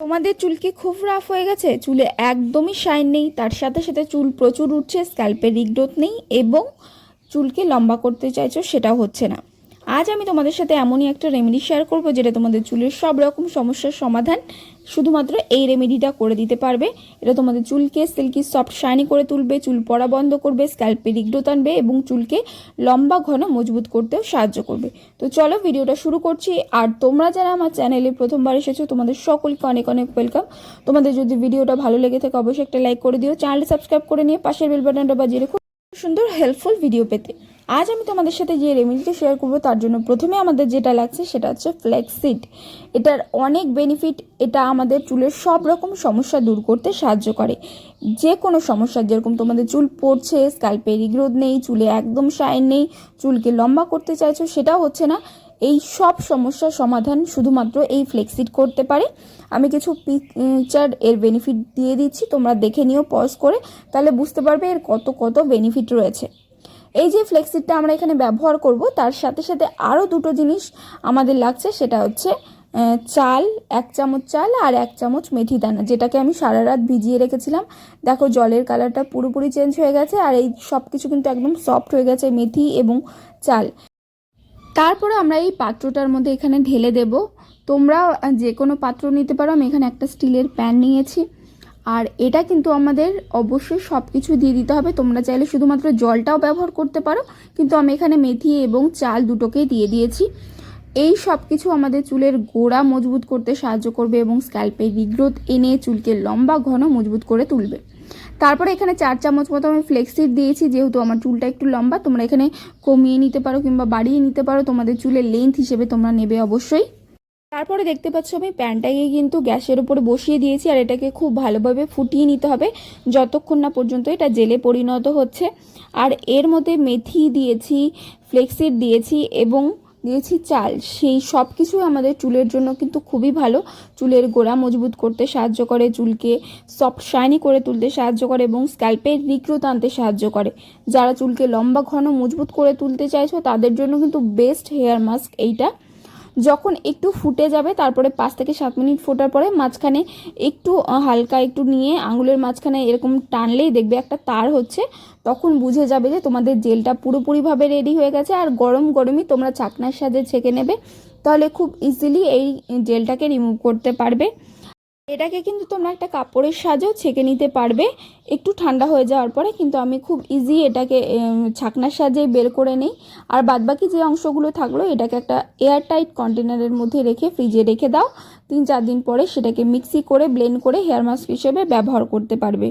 তোমাদের চুল কি খুব রাফ হয়ে গেছে? চুলে একদমই শাইন নেই। তার সাথে সাথে চুল প্রচুর উঠছে স্ক্যাল্পের রিগ্রোথ নেই এবং চুলকে লম্বা করতে চাইছো সেটাও হচ্ছে না। আজ আমি তোমাদের সাথে এমনই একটা রেমেডি শেয়ার করব, যেটা তোমাদের চুলের সব রকম সমস্যার সমাধান শুধুমাত্র এই রেমেডিটা করে দিতে পারবে। এটা তোমাদের চুলকে সিল্কি সফট শাইনি করে তুলবে, চুল পড়া বন্ধ করবে স্ক্যাল্পে রিগ্রোথ আনবে এবং চুলকে লম্বা, ঘন, মজবুত করতেও সাহায্য করবে। তো চলো ভিডিওটা শুরু করছি। আর তোমরা যারা আমার চ্যানেলে প্রথমবার এসেছ, তোমাদের সকলকে অনেক অনেক ওয়েলকাম তোমাদের যদি ভিডিওটা ভালো লেগে থাকে, অবশ্যই একটা লাইক করে দিও। চ্যানেলটা সাবস্ক্রাইব করে নিয়ে পাশের বেল বাটনটা বাজিয়ে রেখো। সুন্দর হেল্পফুল ভিডিও পেতে। আজ আমি তোমাদের সাথে যে রেমেডিটা শেয়ার করব তার জন্য প্রথমে আমাদের যেটা লাগছে সেটা হচ্ছে ফ্ল্যাক্সিড এটার অনেক বেনিফিট এটা আমাদের চুলের সব রকম সমস্যা দূর করতে সাহায্য করে। যে কোনো সমস্যা, যেরকম তোমাদের চুল পড়ছে স্ক্যাল্পে রিগ্রোথ নেই, চুলে একদম শাইন নেই, চুলকে লম্বা করতে চাইছো, সেটাও হচ্ছে না। এই সব সমস্যার সমাধান শুধুমাত্র এই ফ্লেক্সিড করতে পারে। আমি কিছু পিকচার এর বেনিফিট দিয়ে দিচ্ছি, তোমরা দেখে নিও পজ করে, তাহলে বুঝতে পারবে এর কত কত বেনিফিট রয়েছে। এই যে ফ্লেক্সিডটা আমরা এখানে ব্যবহার করব, তার সাথে সাথে আরও দুটো জিনিস আমাদের লাগছে, সেটা হচ্ছে চাল, এক চামচ চাল আর এক চামচ মেথি দানা, যেটাকে আমি সারা রাত ভিজিয়ে রেখেছিলাম। দেখো জলের কালারটা পুরোপুরি চেঞ্জ হয়ে গেছে আর এই সব কিছু কিন্তু একদম সফট হয়ে গেছে, মেথি এবং চাল। তারপরে আমরা এই পাত্রটার মধ্যে এখানে ঢেলে দেব। তোমরা যে কোনো পাত্র নিতে পারো, আমি এখানে একটা স্টিলের প্যান নিয়েছি। আর এটা কিন্তু আমাদের অবশ্যই সব কিছু দিয়ে দিতে হবে। তোমরা চাইলে শুধুমাত্র জলটাও ব্যবহার করতে পারো। কিন্তু আমি এখানে মেথি এবং চাল দুটোকেই দিয়ে দিয়েছি। এই সব কিছু আমাদের চুলের গোড়া মজবুত করতে সাহায্য করবে এবং স্ক্যাল্পে রিগ্রোথ এনে চুলকে লম্বা, ঘন, মজবুত করে তুলবে। তারপরে এখানে চার চামচ মতো আমি ফ্লেক্সিড দিয়েছি। যেহেতু আমার চুলটা একটু লম্বা, তোমরা এখানে কমিয়ে নিতে পারো কিংবা বাড়িয়ে নিতে পারো। তোমাদের চুলের লেন্থ হিসেবে তোমরা নেবে অবশ্যই। তারপরে দেখতে পাচ্ছ আমি প্যানটাকে কিন্তু গ্যাসের উপরে বসিয়ে দিয়েছি আর এটাকে খুব ভালোভাবে ফুটিয়ে নিতে হবে। যতক্ষণ না পর্যন্ত এটা জেলে পরিণত হচ্ছে। আর এর মধ্যে মেথি দিয়েছি, ফ্লেক্সিড দিয়েছি এবং দিয়েছি চাল। সেই সব কিছুই আমাদের চুলের জন্য কিন্তু খুবই ভালো। চুলের গোড়া মজবুত করতে সাহায্য করে, চুলকে সফট, শাইনি করে তুলতে সাহায্য করে এবং স্ক্যাল্পের রিগ্রোথ আনতে সাহায্য করে। যারা চুলকে লম্বা, ঘন, মজবুত করে তুলতে চাইছো, তাদের জন্য কিন্তু বেস্ট হেয়ার মাস্ক এইটা। যখন একটু ফুটে যাবে, তারপরে পাঁচ থেকে সাত মিনিট ফোটার পরে মাঝখানে একটু হালকা একটু নিয়ে আঙুলের মাঝখানে এরকম টানলেই দেখবে একটা তার হচ্ছে, তখন বুঝে যাবে যে তোমাদের জেলটা পুরোপুরিভাবে রেডি হয়ে গেছে। আর গরম গরমই তোমরা চাকনার সাথে ছেঁকে নেবে, তাহলে খুব ইজিলি এই জেলটাকে রিমুভ করতে পারবে। এটাকে কিন্তু তোমরা একটা কাপড়ের সাজেও ছেঁকে নিতে পারবে। একটু ঠান্ডা হয়ে যাওয়ার পরে কিন্তু আমি খুব ইজি এটাকে ছাকনার সাজে বের করে নিই। আর বাদবাকি যে অংশগুলো থাকল, এটাকে একটা এয়ারটাইট কন্টেনারের মধ্যে রেখে ফ্রিজে রেখে দাও। তিন চার দিন পরে সেটাকে মিক্সি করে ব্লেন্ড করে হেয়ার মাস্ক হিসেবে ব্যবহার করতে পারবে।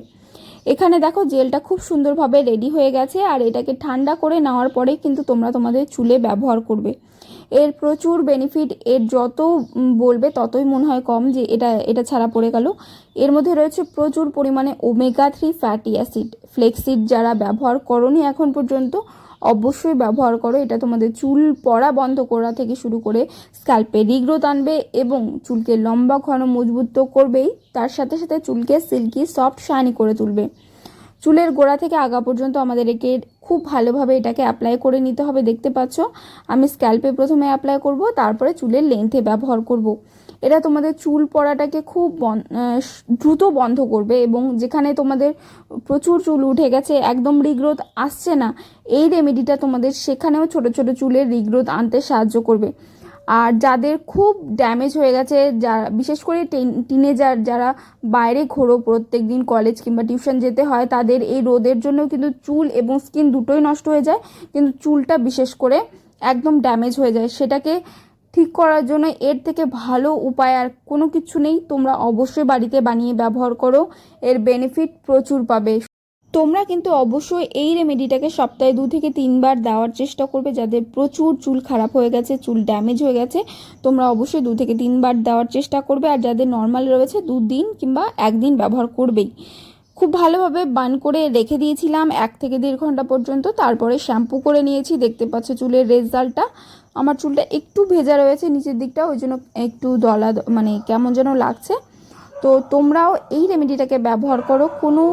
এখানে দেখো জেলটা খুব সুন্দরভাবে রেডি হয়ে গেছে। আর এটাকে ঠান্ডা করে নেওয়ার পরে কিন্তু তোমরা তোমাদের চুলে ব্যবহার করবে। এর প্রচুর বেনিফিট এর যত বলবে ততই মনে হয় কম যে এটা এটা ছাড়া পড়ে গেল। এর মধ্যে রয়েছে প্রচুর পরিমাণে omega three fatty acid flaxseed যারা ব্যবহার করনি এখন পর্যন্ত, অবশ্যই ব্যবহার করো। এটা তোমাদের চুল পড়া বন্ধ করা থেকে শুরু করে স্ক্যাল্পে রিগ্রোথ আনবে এবং চুলকে লম্বা, ঘন, মজবুত করবেই। তার সাথে সাথে চুলকে সিল্কি সফট শাইনি করে তুলবে। চুলের গোড়া থেকে আগা পর্যন্ত আমাদের একে খুব ভালোভাবে এটাকে অ্যাপ্লাই করে নিতে হবে, দেখতে পাচ্ছ আমি স্ক্যাল্পে প্রথমে অ্যাপ্লাই করব, তারপরে চুলের লেন্থে ব্যবহার করব। এটা তোমাদের চুল পড়াটাকে খুব দ্রুত বন্ধ করবে এবং যেখানে তোমাদের প্রচুর চুল উঠে গেছে, একদম রিগ্রোথ আসছে না, এই রেমেডিটা তোমাদের সেখানেও ছোট ছোট চুলের রিগ্রোথ আনতে সাহায্য করবে আর যাদের খুব ড্যামেজ হয়ে গেছে যারা বিশেষ করে টিনেজার যারা বাইরে ঘোরো প্রত্যেক দিন কলেজ কিংবা টিউশন যেতে হয়, তাদের এই রোদের জন্য কিন্তু চুল এবং স্কিন দুটোই নষ্ট হয়ে যায়। কিন্তু চুলটা বিশেষ করে একদম ড্যামেজ হয়ে যায়। সেটাকে ঠিক করার জন্য এর থেকে ভালো উপায় আর কোনো কিছু নেই। তোমরা অবশ্যই বাড়িতে বানিয়ে ব্যবহার করো। এর বেনিফিট প্রচুর পাবে। তোমরা কিন্তু অবশ্যই এই রেমেডিটাকে সপ্তাহে দু থেকে তিনবার দেওয়ার চেষ্টা করবে যাদের প্রচুর চুল খারাপ হয়ে গেছে, চুল ড্যামেজ হয়ে গেছে, তোমরা অবশ্যই দু থেকে তিনবার দেওয়ার চেষ্টা করবে আর যাদের নর্মাল রয়েছে দু দিন কিংবা একদিন ব্যবহার করবেই। খুব ভালোভাবে বান করে রেখে দিয়েছিলাম এক থেকে দেড় ঘণ্টা পর্যন্ত, তারপরে শ্যাম্পু করে নিয়েছি, দেখতে পাচ্ছ চুলের রেজাল্টটা। আমার চুলটা একটু ভেজা রয়েছে নিচের দিকটা, ওই জন্য একটু দলা মানে কেমন যেন লাগছে। তো তোমরাও এই রেমেডিটাকে ব্যবহার করো, কোনো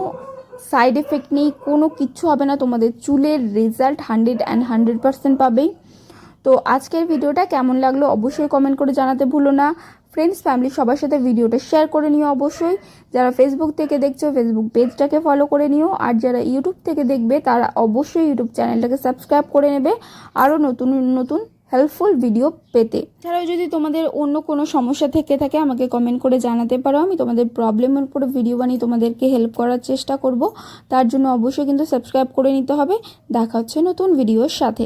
সাইড এফেক্ট নেই, কোনো কিচ্ছু হবে না। তোমাদের চুলের result hundred and hundred percent পাবেই। তো আজকের ভিডিওটা কেমন লাগল অবশ্যই কমেন্ট করে জানাতে ভুলো না। ফ্রেন্ডস ফ্যামিলি সবার সাথে ভিডিওটা শেয়ার করে নিও অবশ্যই। যারা ফেসবুক থেকে দেখছ ফেসবুক পেজটাকে ফলো করে নিও। আর যারা ইউটিউব থেকে দেখবে, তারা অবশ্যই ইউটিউব চ্যানেলটাকে সাবস্ক্রাইব করে নেবে। আরও নতুন নতুন হেল্পফুল ভিডিও পেতে। এছাড়াও যদি তোমাদের অন্য কোনো সমস্যা থেকে থাকে, আমাকে কমেন্ট করে জানাতে পারো। আমি তোমাদের প্রবলেমের উপরে ভিডিও বানিয়ে তোমাদেরকে হেল্প করার চেষ্টা করব। তার জন্য অবশ্যই কিন্তু সাবস্ক্রাইব করে নিতে হবে। দেখা হচ্ছে নতুন ভিডিওর সাথে।